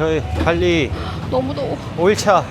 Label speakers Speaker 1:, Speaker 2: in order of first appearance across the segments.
Speaker 1: 저희 발리
Speaker 2: 너무 더워.
Speaker 1: 5일차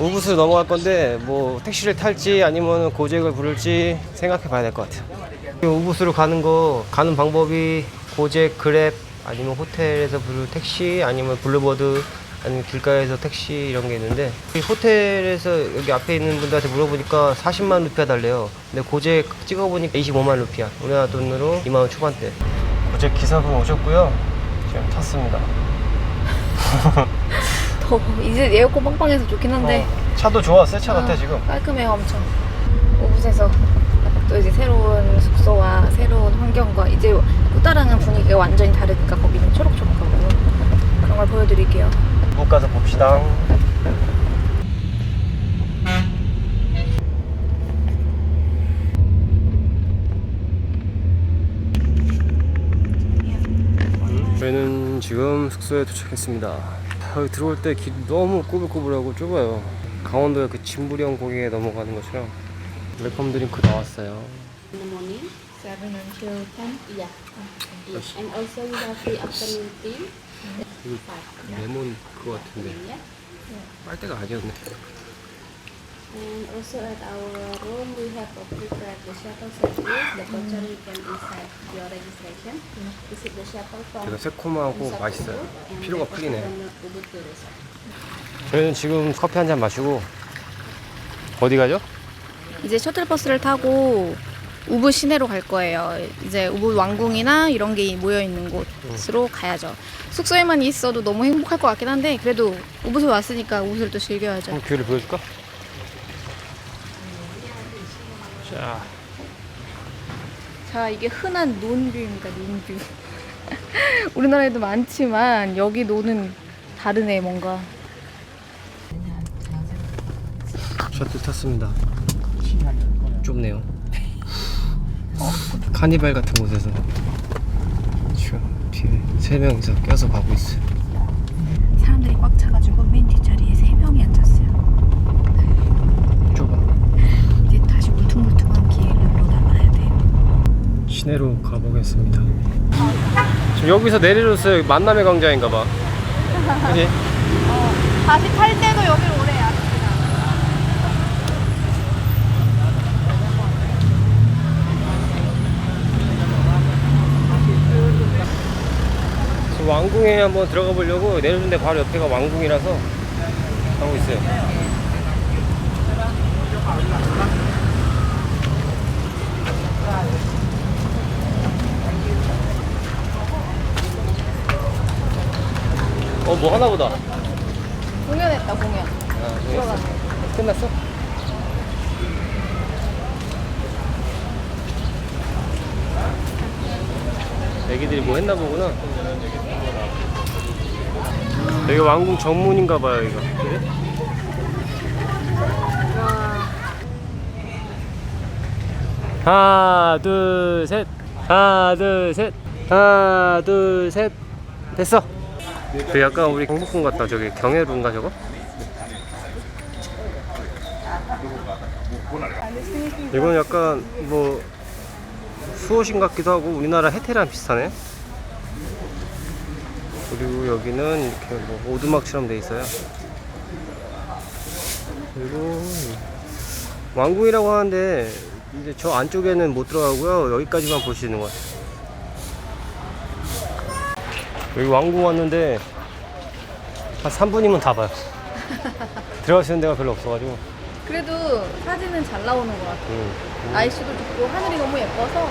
Speaker 1: 우붓으로 넘어갈 건데 뭐 택시를 탈지 아니면 고잭을 부를지 생각해 봐야 될 것 같아요. 우붓으로 가는 거 가는 방법이 고잭, 그랩 아니면 호텔에서 부를 택시 아니면 블루버드 아니면 길가에서 택시 이런 게 있는데 이 호텔에서 여기 앞에 있는 분들한테 물어보니까 40만 루피아 달래요. 근데 고잭 찍어보니까 25만 루피아. 우리나라 돈으로 2만 원 초반대. 고잭 기사분 오셨고요. 지금 탔습니다.
Speaker 2: 더워. 이제 에어컨 빵빵해서 좋긴 한데
Speaker 1: 어, 차도 좋아, 새 차 같아
Speaker 2: 아,
Speaker 1: 지금.
Speaker 2: 깔끔해요 엄청. 오붓에서 또 이제 새로운 숙소와 새로운 환경과 이제 또 다른 분위기가 완전히 다르니까 거기는 초록초록하고 그런 걸 보여드릴게요.
Speaker 1: 못 가서 봅시다. 지금 숙소에 도착했습니다. 여기 들어올 때 길이 너무 꼬불꼬불하고 좁아요. 강원도의 그 진부령 고개에 넘어가는 것처럼 웰컴 드링크 나왔어요.
Speaker 3: in the morning.
Speaker 2: 7 until 10.
Speaker 3: Yeah. And also you have free afternoon tea.
Speaker 1: 레몬 그거 같은데. 빨대가 아니었네.
Speaker 3: And also at our room we have a prepared the shuttle service. The voucher you can inside your registration. Visit the shuttle from
Speaker 1: 되게 새콤하고 맛있어요. 피로가
Speaker 3: take a
Speaker 1: 풀리네.
Speaker 3: from Ubud to resort.
Speaker 1: 저희는 지금 커피 한 잔 마시고 어디 가죠?
Speaker 2: 이제 셔틀버스를 타고 우붓 시내로 갈 거예요. 이제 우붓 왕궁이나 이런 게 모여 있는 곳으로 가야죠. 숙소에만 있어도 너무 행복할 것 같긴 한데 그래도 우붓에 왔으니까 우붓을 또 즐겨야죠.
Speaker 1: 뷰를 보여줄까? 자,
Speaker 2: 자, 이게 흔한 논뷰입니다. 논뷰. 우리나라에도 많지만 여기 논은 다르네 뭔가.
Speaker 1: 셔틀 탔습니다. 좁네요. 카니발 같은 곳에서 지금 뒤에 세 명이서 껴서 가고 있어요.
Speaker 2: 사람들이 꽉 차가지고 맨 뒷자리에 세 명이 앉았어요.
Speaker 1: 좁아.
Speaker 2: 이제 다시 울퉁불퉁한 길로 나가야 돼요.
Speaker 1: 시내로 가보겠습니다. 지금 여기서 내려줬어요. 만남의 광장인가봐. 그지?
Speaker 2: 다시 탈 때도 여기로 오래 야.
Speaker 1: 지금 왕궁에 한번 들어가 보려고 내려준 데 바로 옆에가 왕궁이라서 가고 있어요. 뭐 하나 보다.
Speaker 2: 공연했다 공연.
Speaker 1: 아, 들어갔어. 끝났어? 애기들이 뭐 했나 보구나. 여기 왕궁 정문인가 봐요, 이거. 그래? 하나, 둘, 셋. 하나, 둘, 셋. 하나, 둘, 셋. 됐어. 그 약간 우리 경복궁 같다. 저기 경회루인가 저거? 이건 약간 뭐 수호신 같기도 하고 우리나라 해태랑 비슷하네. 그리고 여기는 이렇게 뭐 오두막처럼 돼 있어요. 그리고 왕궁이라고 하는데 이제 저 안쪽에는 못 들어가고요. 여기까지만 볼 수 있는 것 같아요. 여기 왕궁 왔는데 한 3분이면 다 봐요. 있는 데가 별로 없어가지고.
Speaker 2: 그래도 사진은 잘 나오는 것 같아요.
Speaker 1: 음.
Speaker 2: 날씨도 좋고 하늘이 너무 예뻐서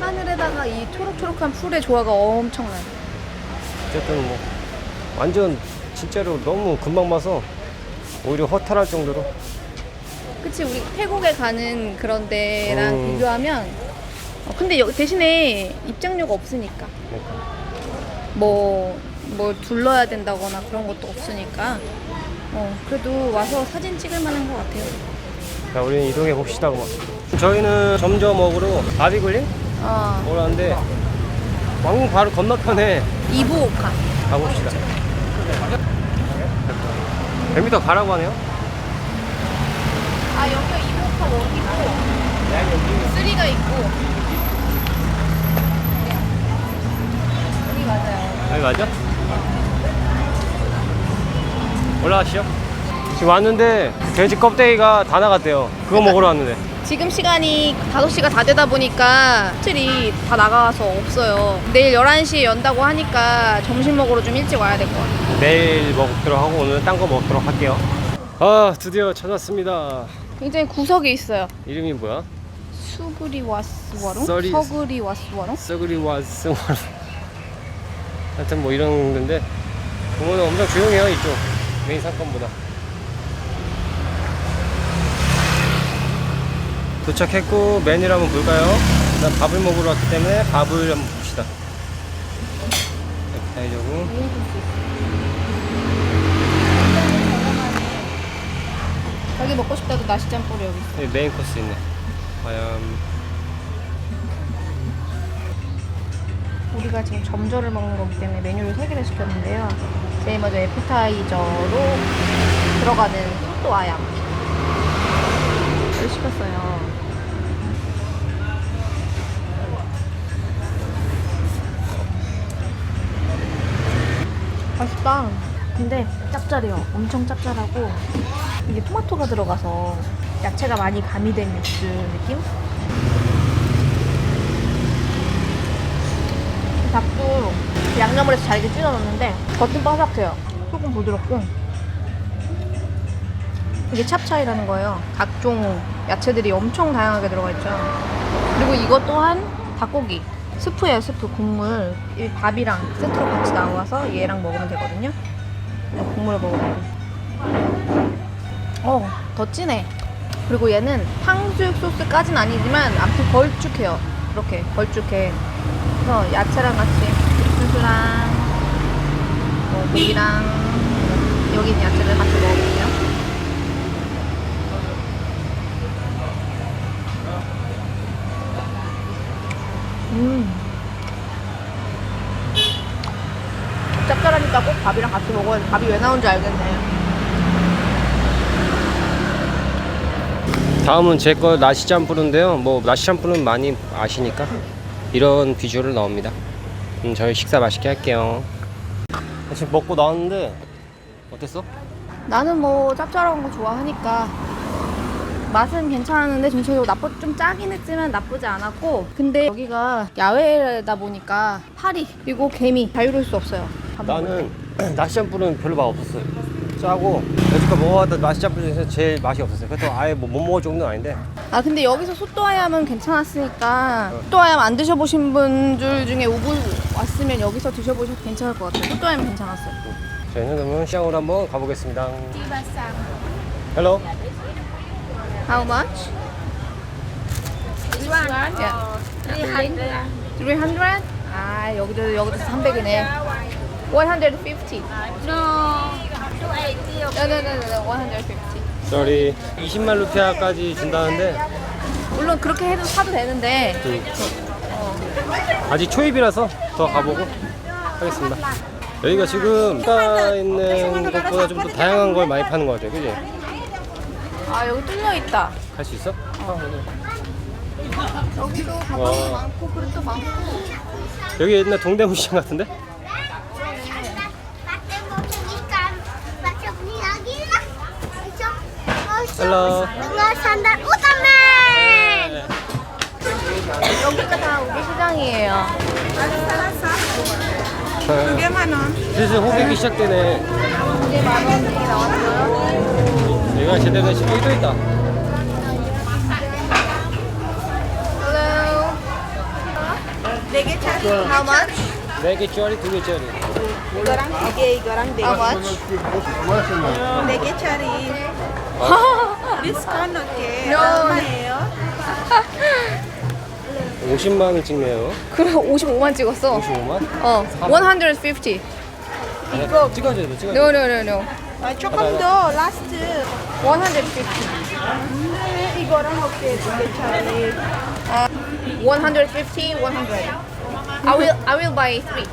Speaker 2: 하늘에다가 이 초록초록한 풀의 조화가 엄청나요.
Speaker 1: 어쨌든 뭐 완전 진짜로 너무 금방 봐서 오히려 허탈할 정도로
Speaker 2: 그치 우리 태국에 가는 그런 데랑
Speaker 1: 음.
Speaker 2: 비교하면 어, 근데 여, 대신에 입장료가 없으니까
Speaker 1: 그러니까
Speaker 2: 뭐, 뭐 둘러야 된다거나 그런 것도 없으니까. 어, 그래도 와서 사진 찍을 만한 것 같아요.
Speaker 1: 자 우리는 이동해 봅시다 저희는 점점 먹으러 바비굴링
Speaker 2: 어,
Speaker 1: 먹으러 왔는데 왕궁 바로 건너편에
Speaker 2: 이부오카.
Speaker 1: 가봅시다. 100m 가라고 하네요?
Speaker 2: 아 여기가 이부오카 원이고 쓰리가 있고 맞아?
Speaker 1: 올라가시죠. 지금 왔는데 돼지 껍데기가 다 나갔대요. 그거 먹으러 왔는데.
Speaker 2: 지금 시간이 5시가 다 되다 보니까 호텔이 다 나가서 없어요. 내일 11시에 연다고 하니까 점심 먹으러 좀 일찍 와야 될 것 같아요.
Speaker 1: 내일 먹도록 하고 오늘 딴 거 먹도록 할게요. 아 드디어 찾았습니다.
Speaker 2: 굉장히 구석에 있어요.
Speaker 1: 이름이 뭐야?
Speaker 2: 수그리 와스와롱? 서그리 와스와롱?
Speaker 1: 썩으리 와스 하여튼 뭐 이런 건데 보면 엄청 조용해요 이쪽. 메인 상권보다. 도착했고 메뉴를 한번 볼까요? 일단 밥을 먹으러 왔기 때문에 밥을 한번 봅시다. 이렇게 하려고.
Speaker 2: 자기 먹고 싶다도 여기 있어.
Speaker 1: 여기 메인 코스 있네. 과연
Speaker 2: 우리가 지금 점저를 먹는 거기 때문에 메뉴를 3개를 시켰는데요. 제일 먼저 에피타이저로 들어가는 아얌. 를 시켰어요. 맛있다. 근데 짭짤해요. 엄청 짭짤하고 이게 토마토가 들어가서 야채가 많이 가미된 육수 느낌? 닭도 양념을 해서 잘게 찢어 넣는데 겉은 바삭해요. 속은 부드럽고 이게 찹차이라는 거예요. 각종 야채들이 엄청 다양하게 들어가 있죠. 그리고 이것 또한 닭고기 스프예요 스프 국물 이 밥이랑 세트로 같이 나와서 얘랑 먹으면 되거든요. 국물을 먹으면 어, 더 진해. 그리고 얘는 탕수육 소스까지는 아니지만 아무튼 걸쭉해요. 이렇게 걸쭉해. 그래서 야채랑 같이 수수랑 뭐 고기랑 여기 있는 야채를 같이 먹어볼게요. 음. 짭짤하니까 꼭 밥이랑 같이 먹어야 돼. 밥이 왜 나온지 알겠네.
Speaker 1: 다음은 제 거 나시 짬뿌른데요 뭐 나시 짬뿌는 많이 아시니까 이런 비주얼을 나옵니다 음, 저희 식사 맛있게 할게요 지금 먹고 나왔는데 어땠어?
Speaker 2: 나는 뭐 짭짤한 거 좋아하니까 맛은 괜찮았는데 전체적으로 나쁘 좀 짜긴 했지만 나쁘지 않았고 근데 여기가 야외다 보니까 파리 그리고 개미 자유로울 수 없어요.
Speaker 1: 나는 나시 짬뿌는 별로 맛 없었어요 짜고 여지껏 먹어봤던 나시 짬뿌 중에서 제일 맛이 없었어요 그래서 아예 뭐 못 먹을 정도는 아닌데
Speaker 2: 때. 아 근데 여기서 소또아얌은 괜찮았으니까 소또아얌 안 드셔보신 분들 중에 우부 왔으면 여기서 드셔보셔도 괜찮을 것 같아요. 소또아얌 괜찮았어요.
Speaker 1: 저희는 그러면 시장으로 한번 가보겠습니다 Hello
Speaker 2: How much?
Speaker 3: This one?
Speaker 2: Yeah.
Speaker 3: 300.
Speaker 2: 300? 아 여기도 여기도 300이네. 150.
Speaker 3: No. 280.
Speaker 2: No, no, no, no, 150.
Speaker 1: Sorry 20만 루피아까지 준다는데
Speaker 2: 물론 그렇게 해도 사도 되는데
Speaker 1: 음. 아직 초입이라서 더 가보고 하겠습니다. 여기가 지금 가 있는 것보다 좀 더 다양한 걸 많이 파는 것 같아요. 그지?
Speaker 2: 아 여기 뚫려 있다.
Speaker 1: 갈 수 있어?
Speaker 2: 여기도
Speaker 1: 와.
Speaker 2: 가방도 많고 그릇도 많고.
Speaker 1: 여기 옛날 동대문 시장 같은데? Halo.
Speaker 4: dengan sandal Ultraman.
Speaker 2: 여기가 다 우리 시장이에요.
Speaker 1: 슬슬 호객이 시작되네.
Speaker 2: 이게 만 원이 나왔어요.
Speaker 1: 여기가 제대로 된 시장이 또 있다.
Speaker 2: Hello. How much?
Speaker 1: 네 개 짜리, 두 개 짜리.
Speaker 5: 이거랑 두 개, 이거랑 네
Speaker 2: How
Speaker 5: 개.
Speaker 2: much?
Speaker 5: 네 개 짜리. 디스카운트 넣게.
Speaker 2: No.
Speaker 5: 얼마예요?
Speaker 1: 50만 원 찍네요.
Speaker 2: 그래 55만 찍었어.
Speaker 1: 55만?
Speaker 2: 어. 150.
Speaker 1: 이거 찍어줘야 돼, 찍어줘야 돼.
Speaker 2: No, no, no, no.
Speaker 5: 아, 조금 더 라스트.
Speaker 2: 150.
Speaker 5: 네, 이거랑 어깨 두 개짜리.
Speaker 2: 어. 150, 100. I will, I will buy three.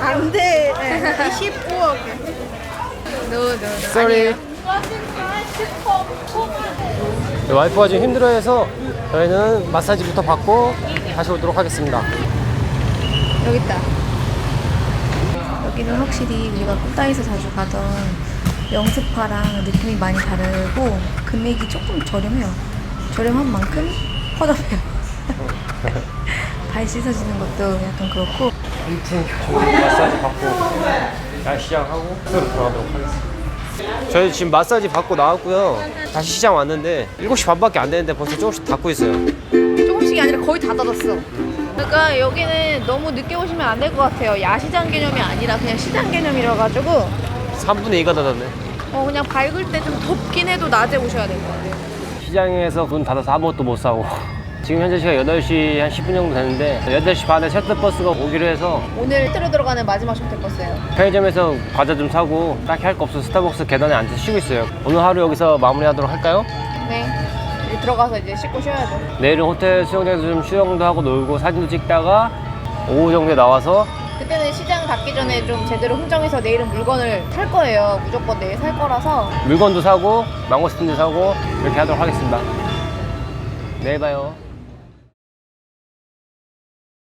Speaker 5: 안 돼. 네, 25억.
Speaker 2: No, no, no.
Speaker 1: Sorry. 와이프가 지금 힘들어해서 저희는 마사지부터 받고 다시 오도록 하겠습니다.
Speaker 2: 여기 있다. 여기는 확실히 우리가 꾸따에서 자주 가던 영스파랑 느낌이 많이 다르고 금액이 조금 저렴해요. 저렴한 만큼 허접해요. 발 씻어주는 것도 약간 그렇고
Speaker 1: 아무튼 저희 마사지 받고 야시장하고 돌아가도록 하겠습니다. 저희 지금 마사지 받고 나왔고요. 다시 시장 왔는데 7시 반밖에 안 되는데 벌써 조금씩 닫고 있어요.
Speaker 2: 조금씩이 아니라 거의 다 닫았어. 그러니까 여기는 너무 늦게 오시면 안 될 것 같아요. 야시장 개념이 아니라 그냥 시장 개념이라 가지고
Speaker 1: 3분의 2가 닫았네.
Speaker 2: 어 그냥 밝을 때 좀 덥긴 해도 낮에 오셔야 될 것 같아요.
Speaker 1: 시장에서 문 닫아서 아무것도 못 사고 지금 현재 시간 8시 한 10분 정도 됐는데 8시 반에 셔틀버스가 오기로 해서
Speaker 2: 오늘 셔틀로 들어가는 마지막 셔틀버스예요.
Speaker 1: 편의점에서 과자 좀 사고 딱히 할 거 없어서 스타벅스 계단에 앉아서 쉬고 있어요. 오늘 하루 여기서 마무리하도록 할까요?
Speaker 2: 네. 이제 들어가서 이제 씻고 쉬어야죠.
Speaker 1: 내일은 호텔 수영장에서 좀 수영도 하고 놀고 사진도 찍다가 오후 정도에 나와서
Speaker 2: 그때는 시장 닫기 전에 좀 제대로 흥정해서 내일은 물건을 살 거예요. 무조건 내일 살 거라서
Speaker 1: 물건도 사고 망고스틴도 사고 이렇게 하도록 하겠습니다. 내일 봐요.